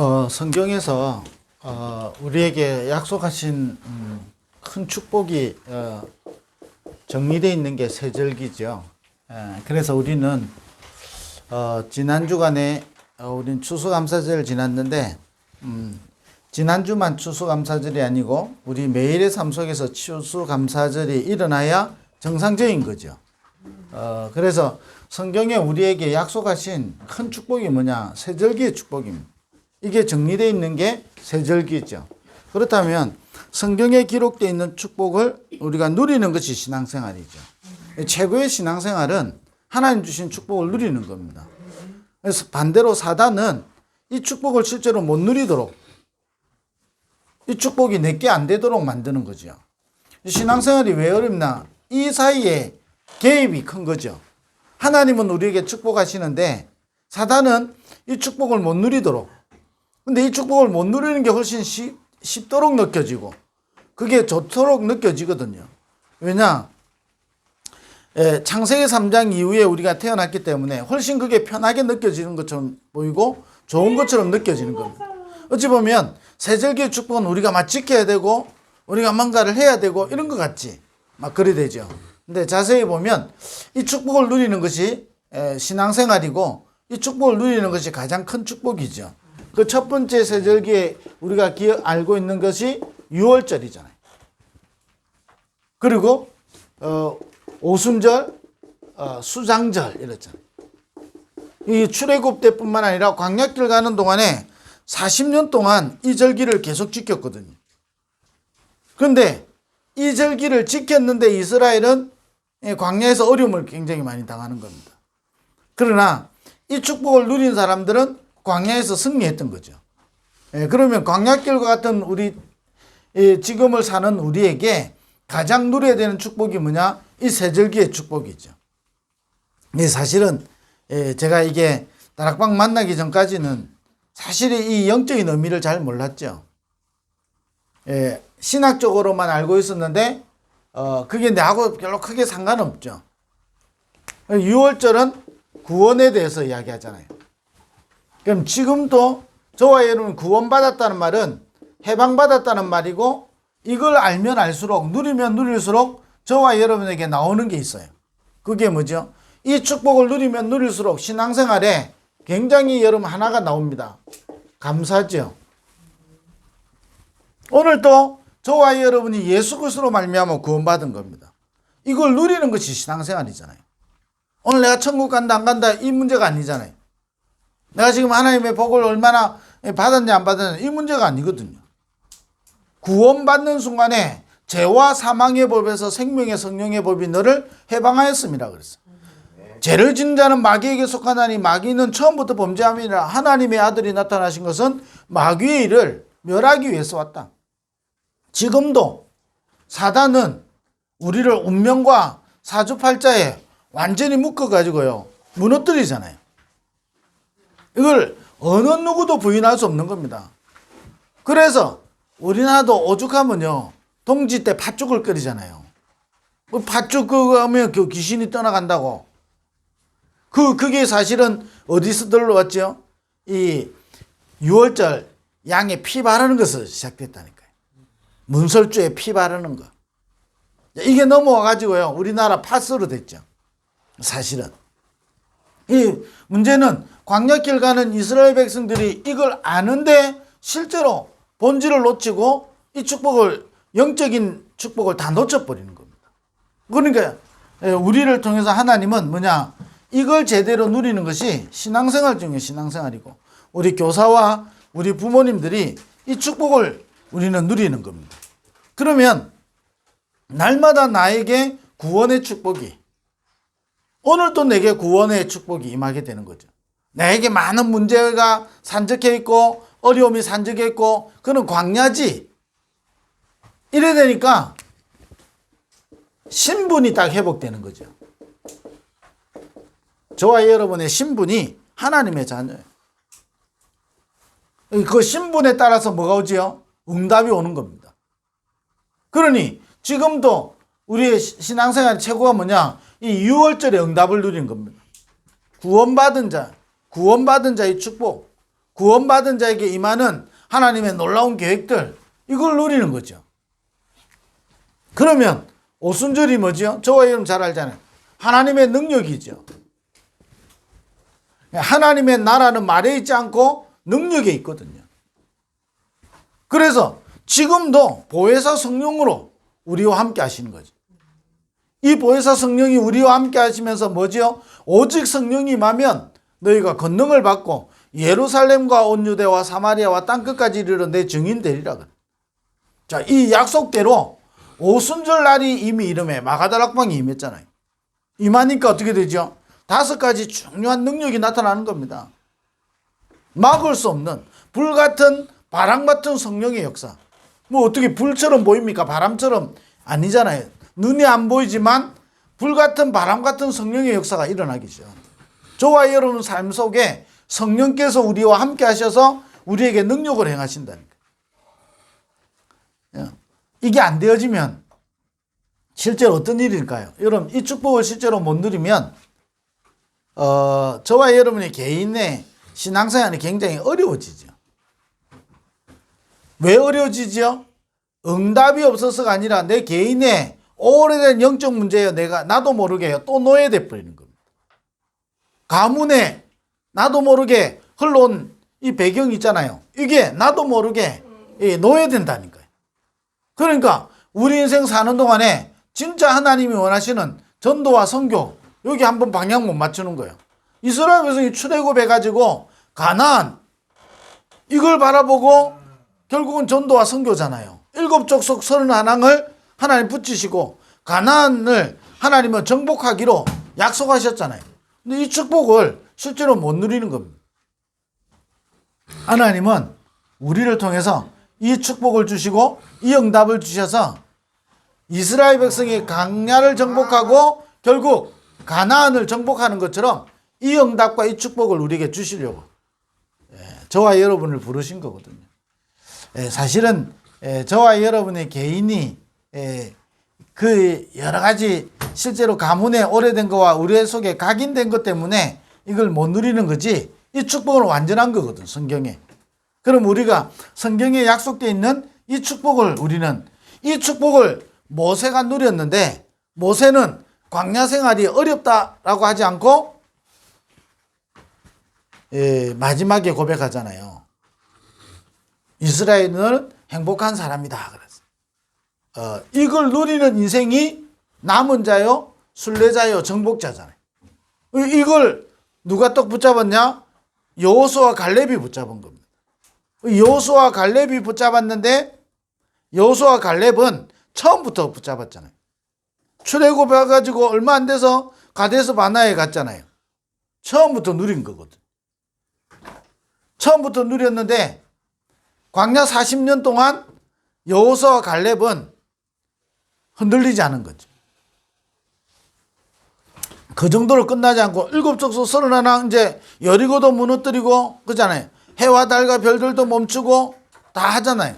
어, 성경에서 어, 우리에게 약속하신 음, 큰 축복이 어, 정리되어 있는 게 세절기죠. 예, 그래서 우리는 어, 지난 주간에 어, 우린 추수감사절을 지났는데 음, 지난주만 추수감사절이 아니고 우리 매일의 삶 속에서 추수감사절이 일어나야 정상적인 거죠. 어, 그래서 성경에 우리에게 약속하신 큰 축복이 뭐냐? 세절기의 축복입니다. 이게 정리되어 있는 게 세절기죠. 그렇다면 성경에 기록되어 있는 축복을 우리가 누리는 것이 신앙생활이죠. 최고의 신앙생활은 하나님 주신 축복을 누리는 겁니다. 그래서 반대로 사단은 이 축복을 실제로 못 누리도록 이 축복이 내게 안 되도록 만드는 거죠. 신앙생활이 왜 어렵나? 이 사이에 개입이 큰 거죠. 하나님은 우리에게 축복하시는데 사단은 이 축복을 못 누리도록 근데 이 축복을 못 누리는 게 훨씬 쉽, 쉽도록 느껴지고 그게 좋도록 느껴지거든요. 왜냐? 예, 창세기 3장 이후에 우리가 태어났기 때문에 훨씬 그게 편하게 느껴지는 것처럼 보이고 좋은 것처럼 느껴지는 겁니다. 어찌 보면 세절기의 축복은 우리가 막 지켜야 되고 우리가 뭔가를 해야 되고 이런 것 같지. 막 그래 되죠. 근데 자세히 보면 이 축복을 누리는 것이 에, 신앙생활이고 이 축복을 누리는 것이 가장 큰 축복이죠. 그 첫 번째 세절기에 우리가 기억, 알고 있는 것이 6월절이잖아요. 그리고 어, 오순절, 어, 수장절 이렇잖아요. 이 출애굽 때뿐만 아니라 광야길 가는 동안에 40년 동안 이 절기를 계속 지켰거든요. 그런데 이 절기를 지켰는데 이스라엘은 광야에서 어려움을 굉장히 많이 당하는 겁니다. 그러나 이 축복을 누린 사람들은 광야에서 승리했던 거죠. 예, 그러면 광야길과 같은 우리 예, 지금을 사는 우리에게 가장 누려야 되는 축복이 뭐냐? 이 세절기의 축복이죠. 예, 사실은 예, 제가 이게 다락방 만나기 전까지는 사실 이 영적인 의미를 잘 몰랐죠. 예, 신학적으로만 알고 있었는데 어, 그게 내하고 별로 크게 상관없죠. 6월절은 구원에 대해서 이야기하잖아요. 그럼 지금도 저와 여러분 구원받았다는 말은 해방받았다는 말이고 이걸 알면 알수록 누리면 누릴수록 저와 여러분에게 나오는 게 있어요. 그게 뭐죠? 이 축복을 누리면 누릴수록 신앙생활에 굉장히 여러분 하나가 나옵니다. 감사죠. 오늘 또 저와 여러분이 예수 그리스도로 말미암아 구원받은 겁니다. 이걸 누리는 것이 신앙생활이잖아요. 오늘 내가 천국 간다 안 간다 이 문제가 아니잖아요. 내가 지금 하나님의 복을 얼마나 받았냐 안 받았냐 이 문제가 아니거든요. 구원받는 순간에 죄와 사망의 법에서 생명의 성령의 법이 너를 해방하였습니다. 그랬어. 죄를 짓는 자는 마귀에게 속하나니 마귀는 처음부터 범죄함이라 하나님의 아들이 나타나신 것은 마귀의 일을 멸하기 위해서 왔다. 지금도 사단은 우리를 운명과 사주팔자에 완전히 묶어가지고요. 무너뜨리잖아요. 이걸 어느 누구도 부인할 수 없는 겁니다. 그래서 우리나라도 오죽하면요. 동지 때 팥죽을 끓이잖아요. 그 팥죽 그거 하면 그 귀신이 떠나간다고. 그, 그게 사실은 어디서 들러왔죠? 이 6월절 양에 피 바르는 것에서 시작됐다니까요. 문설주에 피 바르는 거. 이게 넘어와가지고요. 우리나라 파스로 됐죠. 사실은. 이 문제는 광야길 가는 이스라엘 백성들이 이걸 아는데 실제로 본질을 놓치고 이 축복을 영적인 축복을 다 놓쳐버리는 겁니다. 그러니까 우리를 통해서 하나님은 뭐냐 이걸 제대로 누리는 것이 신앙생활 중에 신앙생활이고 우리 교사와 우리 부모님들이 이 축복을 우리는 누리는 겁니다. 그러면 날마다 나에게 구원의 축복이 오늘 또 내게 구원의 축복이 임하게 되는 거죠. 나에게 많은 문제가 산적해 있고 어려움이 산적해 있고 그는 광야지. 이래 되니까 신분이 딱 회복되는 거죠. 저와 여러분의 신분이 하나님의 자녀예요. 그 신분에 따라서 뭐가 오지요? 응답이 오는 겁니다. 그러니 지금도 우리의 신앙생활 최고가 뭐냐? 이 6월절에 응답을 누리는 겁니다. 구원받은 자, 구원받은 자의 축복, 구원받은 자에게 임하는 하나님의 놀라운 계획들 이걸 누리는 거죠. 그러면 오순절이 뭐죠? 저와 여러분 잘 알잖아요. 하나님의 능력이죠. 하나님의 나라는 말에 있지 않고 능력에 있거든요. 그래서 지금도 보혜사 성령으로 우리와 함께 하시는 거죠. 이 보혜사 성령이 우리와 함께 하시면서 뭐지요? 오직 성령이 임하면 너희가 권능을 받고 예루살렘과 온 유대와 사마리아와 땅끝까지 이르러 내 증인 되리라. 자, 이 약속대로 오순절 날이 이미 이름에 마가다락방이 임했잖아요. 임하니까 어떻게 되죠? 다섯 가지 중요한 능력이 나타나는 겁니다. 막을 수 없는 불같은 바람 같은 성령의 역사. 뭐 어떻게 불처럼 보입니까? 바람처럼 아니잖아요. 눈이 안 보이지만 불 같은 바람 같은 성령의 역사가 일어나기죠. 저와 여러분 삶 속에 성령께서 우리와 함께 하셔서 우리에게 능력을 행하신다니까. 예. 이게 안 되어지면 실제로 어떤 일일까요? 여러분 이 축복을 실제로 못 누리면 어, 저와 여러분의 개인의 신앙생활이 굉장히 어려워지죠. 왜 어려워지죠? 응답이 없어서가 아니라 내 개인의 오래된 영적 문제예요. 내가 나도 모르게 또 노예돼 버리는 겁니다. 가문에 나도 모르게 흘러온 이 배경 있잖아요. 이게 나도 모르게 예, 노예된다니까요. 그러니까 우리 인생 사는 동안에 진짜 하나님이 원하시는 전도와 선교 여기 한번 방향 못 맞추는 거예요. 이스라엘 백성이 출애굽 해 가지고 가나안 이걸 바라보고 결국은 전도와 선교잖아요. 일곱 족속 서른 하나를 하나님 붙이시고 가나안을 하나님은 정복하기로 약속하셨잖아요. 근데 이 축복을 실제로 못 누리는 겁니다. 하나님은 우리를 통해서 이 축복을 주시고 이 응답을 주셔서 이스라엘 백성이 강야를 정복하고 결국 가나안을 정복하는 것처럼 이 응답과 이 축복을 우리에게 주시려고 예, 저와 여러분을 부르신 거거든요. 예, 사실은 예, 저와 여러분의 개인이 예, 그 여러 가지 실제로 가문에 오래된 거와 우리 속에 각인된 것 때문에 이걸 못 누리는 거지 이 축복은 완전한 거거든 성경에. 그럼 우리가 성경에 약속되어 있는 이 축복을 우리는 이 축복을 모세가 누렸는데 모세는 광야 생활이 어렵다라고 하지 않고 예, 마지막에 고백하잖아요. 이스라엘은 행복한 사람이다. 어, 이걸 누리는 인생이 남은 자요, 순례자요, 정복자잖아요. 이걸 누가 떡 붙잡았냐? 여호수아 갈렙이 붙잡은 겁니다. 여호수아 갈렙이 붙잡았는데 여호수아 갈렙은 처음부터 붙잡았잖아요. 출애굽 해가지고 얼마 안 돼서 가데스 바나에 갔잖아요. 처음부터 누린 거거든. 처음부터 누렸는데 광야 40년 동안 여호수아 갈렙은 흔들리지 않은 거죠. 그 정도로 끝나지 않고 일곱 족속 서른 하나 이제 여리고도 무너뜨리고 그잖아요. 해와 달과 별들도 멈추고 다 하잖아요.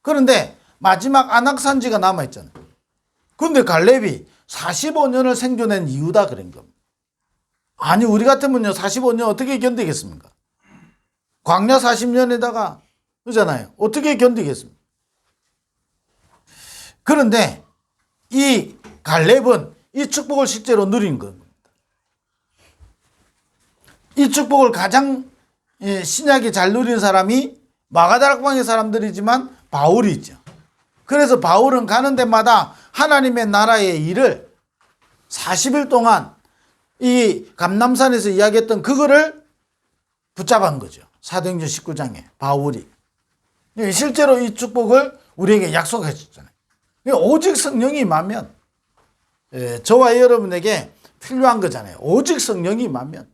그런데 마지막 안악산지가 남아 있잖아요. 근데 갈렙이 45년을 생존한 이유다 그런 겁니다. 아니 우리 같으면요 45년 어떻게 견디겠습니까? 광야 40년에다가 그잖아요. 어떻게 견디겠습니까? 그런데 이 갈렙은 이 축복을 실제로 누린 겁니다. 이 축복을 가장 예, 신약이 잘 누린 사람이 마가다락방의 사람들이지만 바울이 있죠. 그래서 바울은 가는 데마다 하나님의 나라의 일을 40일 동안 이 감남산에서 이야기했던 그거를 붙잡은 거죠. 사도행전 19장에 바울이. 예, 실제로 이 축복을 우리에게 약속해 줬잖아요. 오직 성령이 임하면 예, 저와 여러분에게 필요한 거잖아요. 오직 성령이 임하면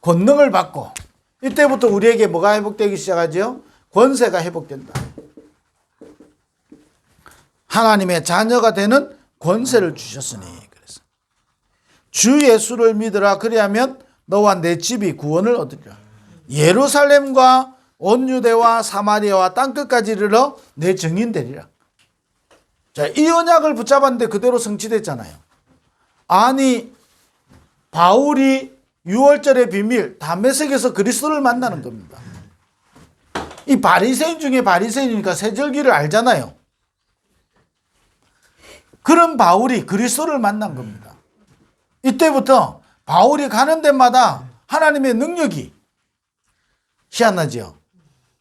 권능을 받고 이때부터 우리에게 뭐가 회복되기 시작하죠? 권세가 회복된다. 하나님의 자녀가 되는 권세를 주셨으니 그래서 주 예수를 믿으라 그리하면 너와 내 집이 구원을 얻으리라. 예루살렘과 온 유대와 사마리아와 땅 끝까지 이르러 내 증인 되리라. 자, 이 언약을 붙잡았는데 그대로 성취됐잖아요. 아니 바울이 유월절의 비밀 담메색에서 그리스도를 만나는 겁니다. 이 바리새인 중에 바리새인이니까 세절기를 알잖아요. 그런 바울이 그리스도를 만난 겁니다. 이때부터 바울이 가는 데마다 하나님의 능력이 희한하죠.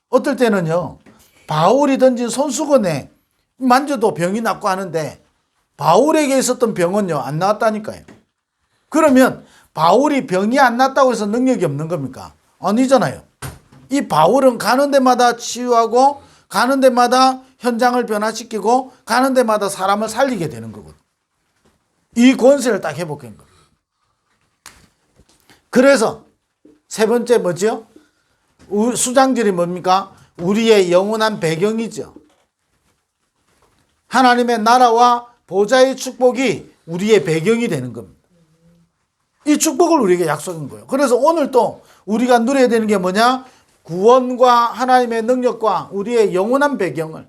어떨 때는요, 바울이 던진 손수건에 만져도 병이 낫고 하는데 바울에게 있었던 병은요, 안 나왔다니까요. 그러면 바울이 병이 안 났다고 해서 능력이 없는 겁니까? 아니잖아요. 이 바울은 가는 데마다 치유하고 가는 데마다 현장을 변화시키고 가는 데마다 사람을 살리게 되는 거거든. 이 권세를 딱 회복한 거예요. 그래서 세 번째? 우- 수장질이 뭡니까? 우리의 영원한 배경이죠. 하나님의 나라와 보좌의 축복이 우리의 배경이 되는 겁니다. 이 축복을 우리에게 약속한 거예요. 그래서 오늘 또 우리가 누려야 되는 게 뭐냐? 구원과 하나님의 능력과 우리의 영원한 배경을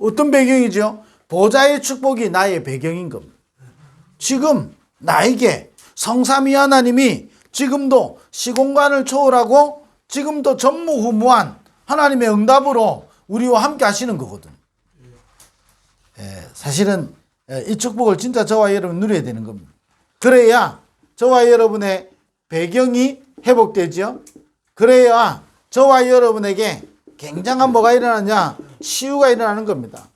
어떤 배경이죠? 보좌의 축복이 나의 배경인 겁니다. 지금 나에게 성삼위 하나님이 지금도 시공간을 초월하고 지금도 전무후무한 하나님의 응답으로 우리와 함께 하시는 거거든. 예, 사실은 예, 이 축복을 진짜 저와 여러분 누려야 되는 겁니다. 그래야 저와 여러분의 배경이 회복되죠. 그래야 저와 여러분에게 굉장한 뭐가 일어나냐? 치유가 일어나는 겁니다.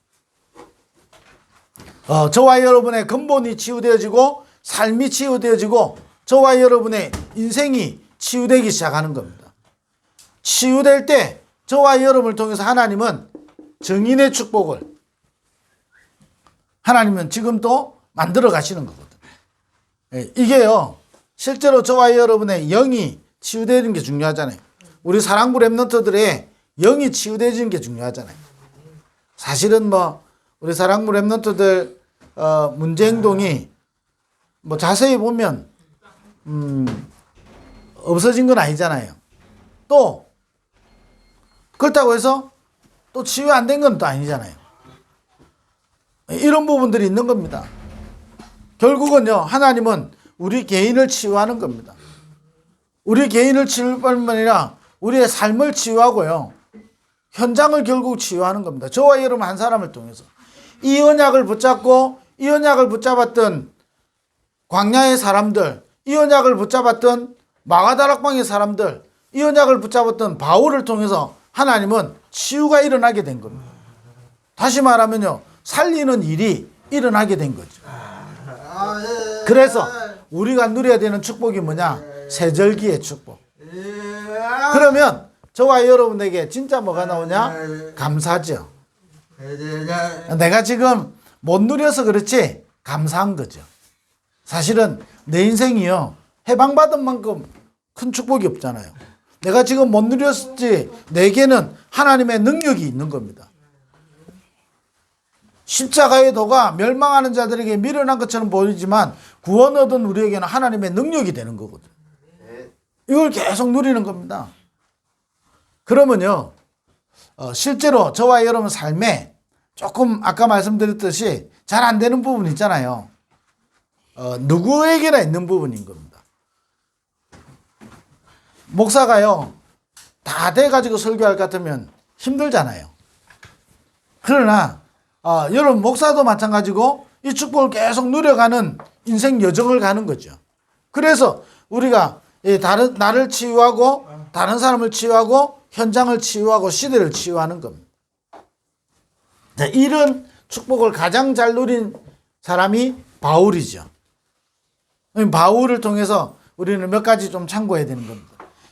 어, 저와 여러분의 근본이 치유되어지고 삶이 치유되어지고 저와 여러분의 인생이 치유되기 시작하는 겁니다. 치유될 때 저와 여러분을 통해서 하나님은 정인의 축복을 하나님은 지금도 만들어 가시는 거거든. 예, 이게요, 실제로 저와 여러분의 영이 치유되는 게 중요하잖아요. 우리 사랑부 랩런트들의 영이 치유되는 게 중요하잖아요. 사실은 뭐, 우리 사랑부 랩런트들, 어, 문제 행동이 뭐 자세히 보면, 음, 없어진 건 아니잖아요. 또, 그렇다고 해서 또 치유 안 된 건 또 아니잖아요. 이런 부분들이 있는 겁니다. 결국은요, 하나님은 우리 개인을 치유하는 겁니다. 우리 개인을 치유할 뿐만 아니라 우리의 삶을 치유하고요. 현장을 결국 치유하는 겁니다. 저와 여러분 한 사람을 통해서. 이 언약을 붙잡고 이 언약을 붙잡았던 광야의 사람들, 이 언약을 붙잡았던 마가다락방의 사람들, 이 언약을 붙잡았던 바울을 통해서 하나님은 치유가 일어나게 된 겁니다. 다시 말하면요, 살리는 일이 일어나게 된 거죠. 그래서 우리가 누려야 되는 축복이 뭐냐? 세절기의 축복. 그러면 저와 여러분에게 진짜 뭐가 나오냐? 감사죠. 내가 지금 못 누려서 그렇지 감사한 거죠. 사실은 내 인생이요 해방받은 만큼 큰 축복이 없잖아요. 내가 지금 못 누렸지 내게는 하나님의 능력이 있는 겁니다. 십자가의 도가 멸망하는 자들에게 미련한 것처럼 보이지만 구원 얻은 우리에게는 하나님의 능력이 되는 거거든. 이걸 계속 누리는 겁니다. 그러면요, 어, 실제로 저와 여러분 삶에 조금 아까 말씀드렸듯이 잘 안 되는 부분 있잖아요. 어, 누구에게나 있는 부분인 겁니다. 목사가요, 다 돼가지고 설교할 것 같으면 힘들잖아요. 그러나, 어, 여러분, 목사도 마찬가지고 이 축복을 계속 누려가는 인생 여정을 가는 거죠. 그래서 우리가 이 다른, 나를 치유하고 다른 사람을 치유하고 현장을 치유하고 시대를 치유하는 겁니다. 자, 이런 축복을 가장 잘 누린 사람이 바울이죠. 바울을 통해서 우리는 몇 가지 좀 참고해야 되는 겁니다.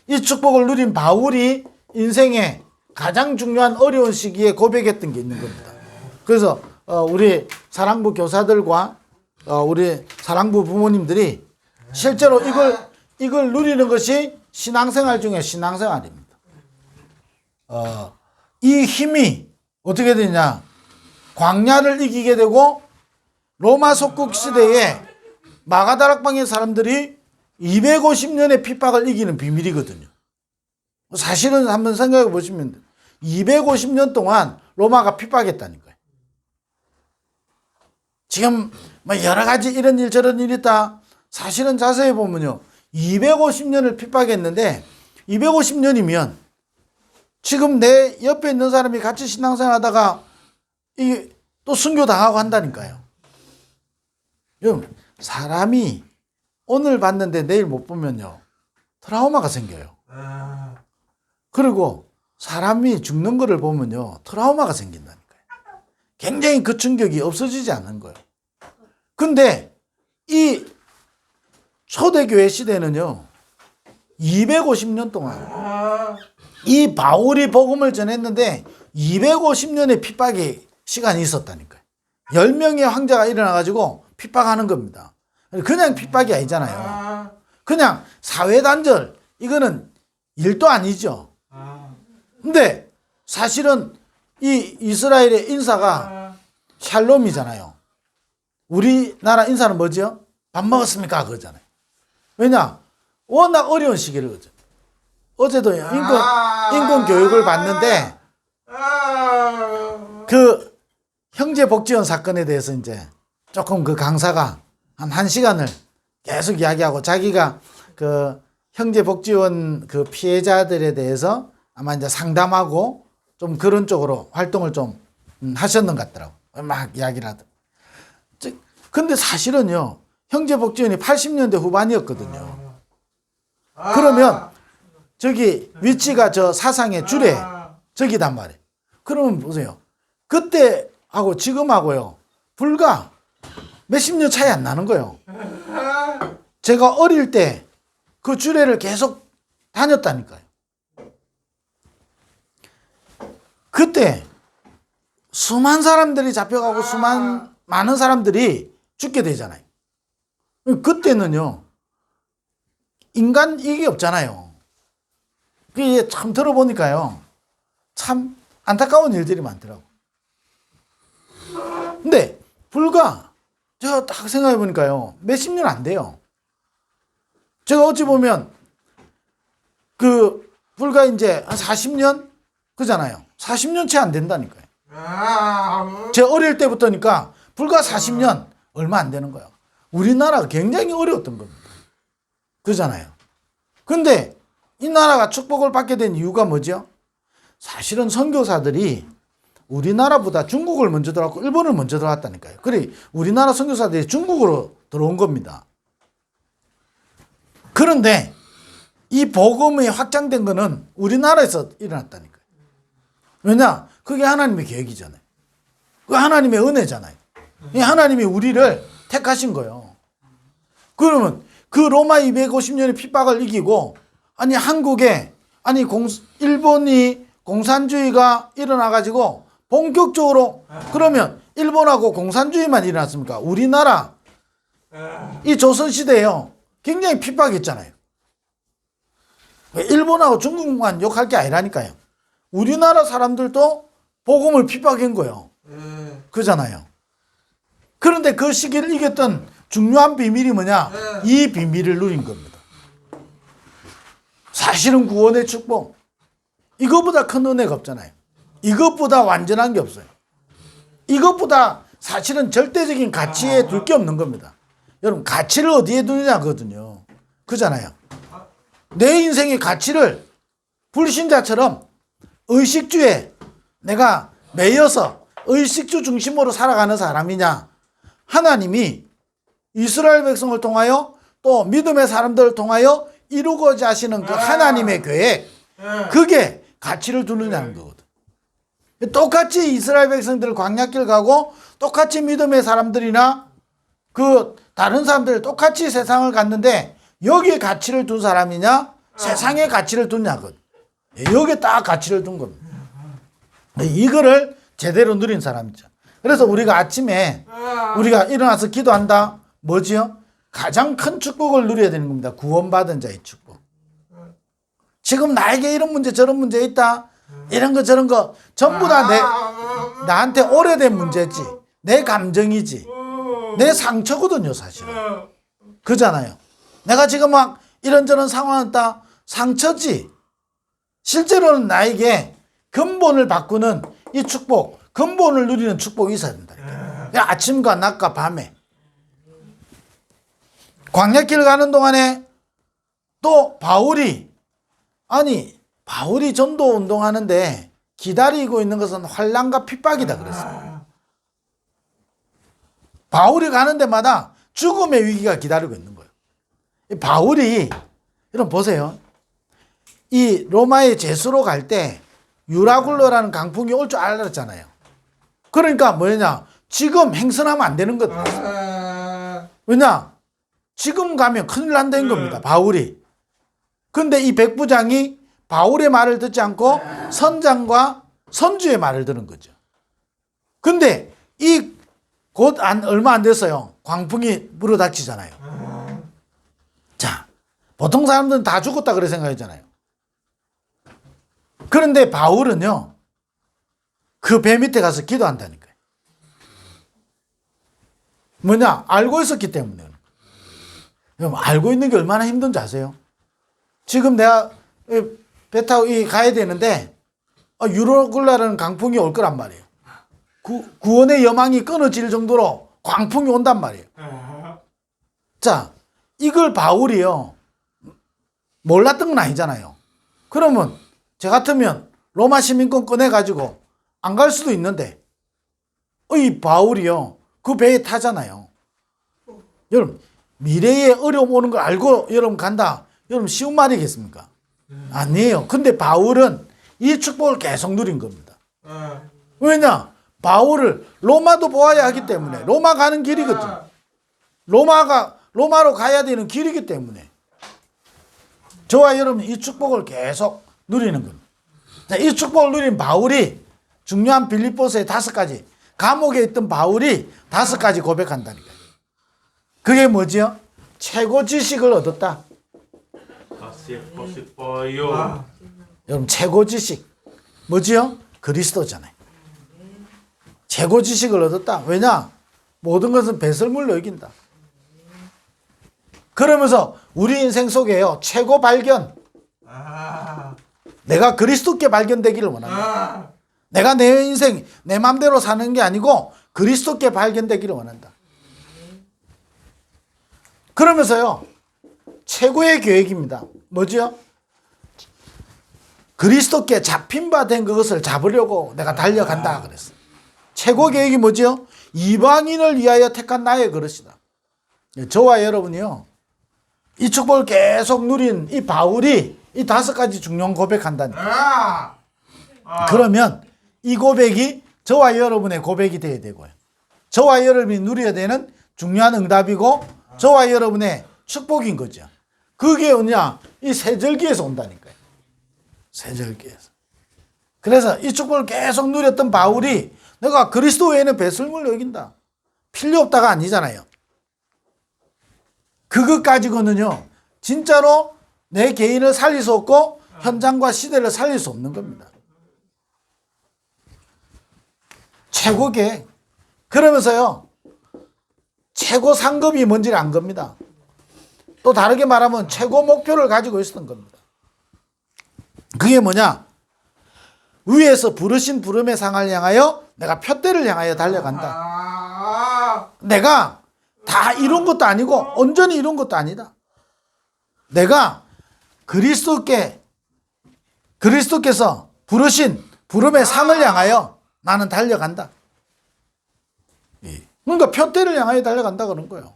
이 축복을 누린 바울이 인생의 가장 중요한 어려운 시기에 고백했던 게 있는 겁니다. 그래서 어, 우리 사랑부 교사들과 어, 우리 사랑부 부모님들이 실제로 이걸 이걸 누리는 것이 신앙생활 중에 신앙생활입니다. 어, 이 힘이 어떻게 되냐? 광야를 이기게 되고 로마 속국 시대에 마가다락방의 사람들이 250년의 핍박을 이기는 비밀이거든요. 사실은 한번 생각해 보시면 250년 동안 로마가 핍박했다니까요. 지금 뭐 여러 가지 이런 일 저런 일 있다. 사실은 자세히 보면요. 250년을 핍박했는데 250년이면 지금 내 옆에 있는 사람이 같이 신앙생활 하다가 이게 또 순교 당하고 한다니까요. 여러분, 사람이 오늘 봤는데 내일 못 보면요. 트라우마가 생겨요. 아, 그리고 사람이 죽는 거를 보면요. 트라우마가 생긴다니까요. 굉장히 그 충격이 없어지지 않는 거예요. 근데 이 초대교회 시대는요. 250년 동안 아, 이 바울이 복음을 전했는데 250년의 핍박의 시간이 있었다니까요. 10명의 황자가 일어나가지고 핍박하는 겁니다. 그냥 핍박이 아니잖아요. 아, 그냥 사회단절, 이거는 일도 아니죠. 아, 근데 사실은 이 이스라엘의 인사가 아, 샬롬이잖아요. 우리나라 인사는 뭐죠? 밥 먹었습니까? 그거잖아요. 왜냐? 워낙 어려운 시기를 거죠. 어제도 인권, 인권 교육을 받는데 아, 그 형제 복지원 사건에 대해서 이제 조금 그 강사가 한한 시간을 계속 이야기하고 자기가 그 형제 복지원 그 피해자들에 대해서 아마 이제 상담하고 좀 그런 쪽으로 활동을 좀 음, 하셨는 것 같더라고. 막 이야기를 하더. 즉, 근데 사실은요, 형제 복지원이 80년대 후반이었거든요. 아, 그러면 저기 위치가 저 사상의 줄에 아, 저기단 말이에요. 그러면 보세요. 그때하고 지금하고요. 불과 몇십 년 차이 안 나는 거예요. 아, 제가 어릴 때 그 주례를 계속 다녔다니까요. 그때 수만 사람들이 잡혀가고 수만 많은 사람들이 죽게 되잖아요. 그때는요. 인간 이게 없잖아요. 그게 참 들어보니까요. 참 안타까운 일들이 많더라고. 근데 불과 제가 딱 생각해 보니까요. 몇십 년 안 돼요. 제가 어찌 보면 그 불과 이제 한 40년 그잖아요. 40년 채 안 된다니까요. 아, 제 어릴 때부터니까 불과 40년 얼마 안 되는 거예요. 우리나라가 굉장히 어려웠던 겁니다. 그잖아요. 근데 이 나라가 축복을 받게 된 이유가 뭐죠? 사실은 선교사들이 우리나라보다 중국을 먼저 들어왔고 일본을 먼저 들어왔다니까요. 그래 우리나라 선교사들이 중국으로 들어온 겁니다. 그런데 이 복음이 확장된 거는 우리나라에서 일어났다니까요. 왜냐? 그게 하나님의 계획이잖아요. 그 하나님의 은혜잖아요. 이 하나님이 우리를 택하신 거예요. 그러면 그 로마 250년의 핍박을 이기고 아니 한국에 아니 공 일본이 공산주의가 일어나 가지고 본격적으로 그러면 일본하고 공산주의만 일어났습니까? 우리나라 아, 이 조선 시대에요. 굉장히 핍박했잖아요. 일본하고 중국만 욕할 게 아니라니까요. 우리나라 사람들도 복음을 핍박한 거예요. 예, 그잖아요. 그런데 그 시기를 이겼던 중요한 비밀이 뭐냐? 이 비밀을 누린 겁니다. 사실은 구원의 축복. 이것보다 큰 은혜가 없잖아요. 이것보다 완전한 게 없어요. 이것보다 사실은 절대적인 가치에 둘 게 없는 겁니다. 여러분, 가치를 어디에 두느냐거든요. 그잖아요. 내 인생의 가치를 불신자처럼 의식주에 내가 매여서 의식주 중심으로 살아가는 사람이냐? 하나님이 이스라엘 백성을 통하여 또 믿음의 사람들을 통하여 이루고자 하시는 그 하나님의 계획, 예, 그게 가치를 두느냐는 거거든. 똑같이 이스라엘 백성들 광야길 가고 똑같이 믿음의 사람들이나 그 다른 사람들 똑같이 세상을 갔는데 여기에 가치를 둔 사람이냐 세상에 가치를 둔냐거든. 여기에 딱 가치를 둔 겁니다. 이거를 제대로 누린 사람이죠. 그래서 우리가 아침에 아, 우리가 일어나서 기도한다. 뭐지요? 가장 큰 축복을 누려야 되는 겁니다. 구원받은 자의 축복. 지금 나에게 이런 문제 저런 문제 있다. 이런 거 저런 거 전부 다 내 나한테 오래된 문제지. 내 감정이지. 내 상처거든요, 사실은. 그잖아요. 내가 지금 막 이런저런 상황이다. 상처지. 실제로는 나에게 근본을 바꾸는 이 축복, 근본을 누리는 축복이 있어야 된다. 아침과 낮과 밤에. 광야길 가는 동안에 또 바울이 아니 바울이 전도 운동하는데 기다리고 있는 것은 환란과 핍박이다 그랬어요. 바울이 가는 데마다 죽음의 위기가 기다리고 있는 거예요. 이 바울이 여러분 보세요. 이 로마의 제수로 갈 때 유라굴로라는 강풍이 올 줄 알았잖아요. 그러니까 뭐냐? 지금 행선하면 안 되는 거다. 아, 왜냐? 지금 가면 큰일 난다는 겁니다. 바울이. 근데 이 백부장이 바울의 말을 듣지 않고 선장과 선주의 말을 들은 거죠. 근데 이 곧 안, 얼마 안 됐어요. 광풍이 불어닥치잖아요. 자, 보통 사람들은 다 죽었다 그래 생각하잖아요. 그런데 바울은요, 그 배 밑에 가서 기도한다니까요. 뭐냐? 알고 있었기 때문에. 여러분, 알고 있는 게 얼마나 힘든지 아세요? 지금 내가 이배 타고 이 가야 되는데, 아, 유로글라라는 강풍이 올 거란 말이에요. 구, 구원의 여망이 끊어질 정도로 광풍이 온단 말이에요. 자, 이걸 바울이요. 몰랐던 건 아니잖아요. 그러면 저 같으면 로마 시민권 꺼내가지고 안 갈 수도 있는데, 이 바울이요. 그 배에 타잖아요. 여러분, 미래에 어려움 오는 걸 알고 여러분 간다. 여러분 쉬운 말이겠습니까? 아니에요. 근데 바울은 이 축복을 계속 누린 겁니다. 아, 왜냐? 바울을 로마도 보아야 하기 때문에 로마 가는 길이거든. 로마가 로마로 가야 되는 길이기 때문에 저와 여러분 이 축복을 계속 누리는 겁니다. 자, 이 축복을 누린 바울이 중요한 빌립보서의 다섯 가지 감옥에 있던 바울이 다섯 가지 고백한다니까요. 그게 뭐지요? 최고 지식을 얻었다. 아, 여러분 최고 지식 뭐지요? 그리스도잖아요. 최고 지식을 얻었다. 왜냐? 모든 것은 배설물로 이긴다. 그러면서 우리 인생 속에요 최고 발견. 아, 내가 그리스도께 발견되기를 원한다. 아, 내가 내 인생 내 맘대로 사는 게 아니고 그리스도께 발견되기를 원한다. 그러면서요 최고의 계획입니다. 뭐지요? 그리스도께 잡힌 바 된 그것을 잡으려고 내가 달려간다 그랬어. 최고 계획이 뭐지요? 이방인을 위하여 택한 나의 그릇이다. 저와 여러분이요. 이 축복을 계속 누린 이 바울이 이 다섯 가지 중요한 고백한다니까. 아, 그러면 이 고백이 저와 여러분의 고백이 되어야 되고요. 저와 여러분이 누려야 되는 중요한 응답이고 저와 여러분의 축복인 거죠. 그게 뭐냐? 이 세절기에서 온다니까요. 세절기에서. 그래서 이 축복을 계속 누렸던 바울이 내가 그리스도 외에는 배설물 여긴다. 필요 없다가 아니잖아요. 그것 가지고는요, 진짜로 내 개인을 살릴 수 없고 현장과 시대를 살릴 수 없는 겁니다. 최고 계획. 그러면서요, 최고 상급이 뭔지를 안 겁니다. 또 다르게 말하면 최고 목표를 가지고 있었던 겁니다. 그게 뭐냐? 위에서 부르신 부름의 상을 향하여 내가 표대를 향하여 달려간다. 아, 내가 다 이룬 것도 아니고 온전히 이룬 것도 아니다. 내가 그리스도께 그리스도께서 부르신 부름의 상을 향하여 나는 달려간다. 예. 그러니까 표대를 향하여 달려간다 그런 거예요.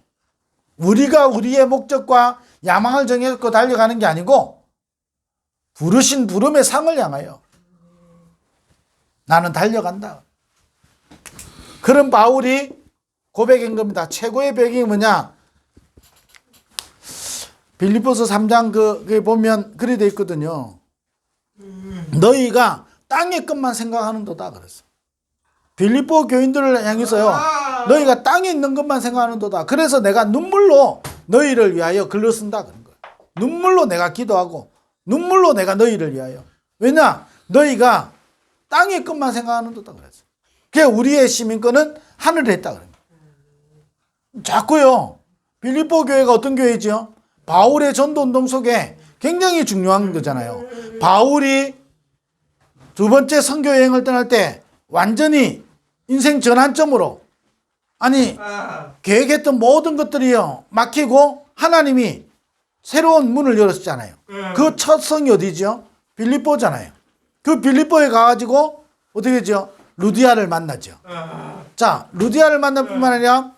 우리가 우리의 목적과 야망을 정해서 달려가는 게 아니고 부르신 부름의 상을 향하여 나는 달려간다. 그런 바울이 고백인 겁니다. 최고의 배경이 뭐냐? 빌리포스 3장 그, 그 보면 그리 돼 있거든요. 너희가 땅의 것만 생각하는도다 그랬어. 빌리포 교인들을 향해서요. 너희가 땅에 있는 것만 생각하는도다. 그래서 내가 눈물로 너희를 위하여 글을 쓴다 그런 거야. 눈물로 내가 기도하고 눈물로 내가 너희를 위하여. 왜냐? 너희가 땅의 것만 생각하는도다 그랬어. 그 우리의 시민권은 하늘에 있다 그런 거야. 자꾸요. 빌립보 교회가 어떤 교회지요? 바울의 전도 운동 속에 굉장히 중요한 거잖아요. 바울이 두 번째 선교 여행을 떠날 때 완전히 인생 전환점으로 아니 아, 계획했던 모든 것들이요 막히고 하나님이 새로운 문을 열었잖아요. 그 첫 성이 어디죠? 빌립보잖아요. 그 빌립보에 가가지고 어떻게 했죠? 루디아를 만났죠. 자, 루디아를 만날 뿐만 아니라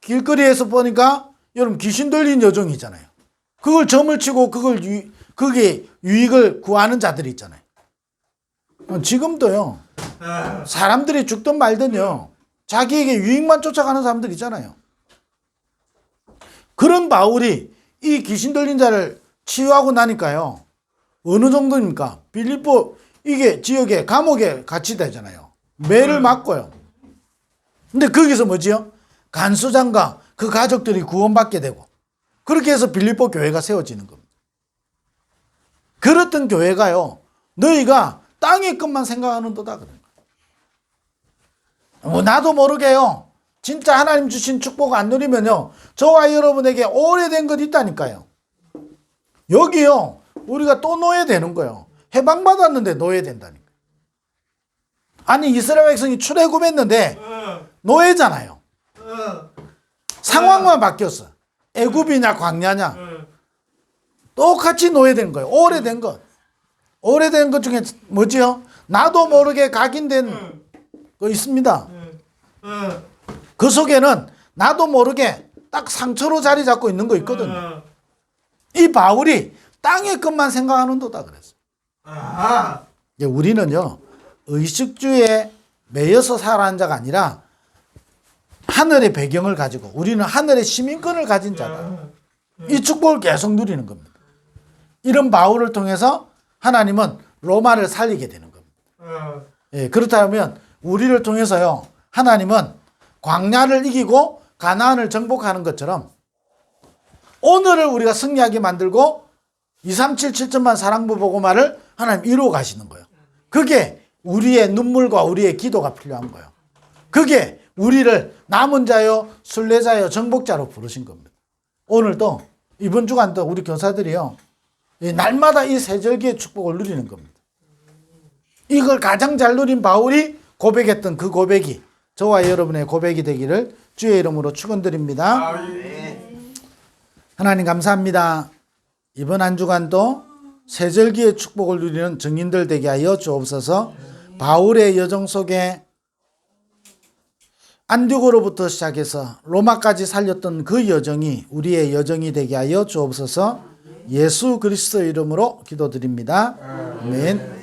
길거리에서 보니까 여러분 귀신 들린 여종이잖아요. 그걸 점을 치고 그걸 유, 그게 유익을 구하는 자들이 있잖아요. 어, 지금도요. 사람들이 죽든 말든요. 자기에게 유익만 쫓아가는 사람들 있잖아요. 그런 바울이 이 귀신 들린 자를 치유하고 나니까요. 어느 정도입니까? 빌립보 이게 지역에 감옥에 같이 되잖아요. 매를 맞고요. 근데 거기서 뭐지요? 간수장과 그 가족들이 구원받게 되고 그렇게 해서 빌립보 교회가 세워지는 겁니다. 그렇던 교회가요. 너희가 땅의 것만 생각하는 도다 그런. 뭐 나도 모르게요. 진짜 하나님 주신 축복 안 누리면요. 저와 여러분에게 오래된 것 있다니까요. 여기요. 우리가 또 노예되는 거예요. 해방받았는데 노예된다니까. 아니 이스라엘 백성이 출애굽했는데 노예잖아요. 상황만 바뀌었어. 애굽이냐 광야냐. 똑같이 노예된 거예요. 오래된 것. 오래된 것 중에 뭐지요? 나도 모르게 각인된 거 있습니다. 그 속에는 나도 모르게 딱 상처로 자리 잡고 있는 거 있거든요. 이 바울이 땅의 것만 생각하는 도다 그랬어. 아, 우리는요 의식주에 매여서 살아가는 자가 아니라 하늘의 배경을 가지고 우리는 하늘의 시민권을 가진 자다. 이 축복을 계속 누리는 겁니다. 이런 바울을 통해서 하나님은 로마를 살리게 되는 겁니다. 예, 그렇다면 우리를 통해서요 하나님은 광야를 이기고 가나안을 정복하는 것처럼 오늘을 우리가 승리하게 만들고 237 7천만 사랑부 보고말을 하나님 이루어 가시는 거예요. 그게 우리의 눈물과 우리의 기도가 필요한 거예요. 그게 우리를 남은 자요, 순례자요, 정복자로 부르신 겁니다. 오늘도 이번 주간도 우리 교사들이요. 이 날마다 이 세절기의 축복을 누리는 겁니다. 이걸 가장 잘 누린 바울이 고백했던 그 고백이 저와 여러분의 고백이 되기를 주의 이름으로 축원드립니다. 하나님 감사합니다. 이번 한 주간도 세절기의 축복을 누리는 증인들 되게 하여 주옵소서. 바울의 여정 속에 안디고로부터 시작해서 로마까지 살렸던 그 여정이 우리의 여정이 되게 하여 주옵소서. 예수 그리스도 이름으로 기도드립니다. 아멘.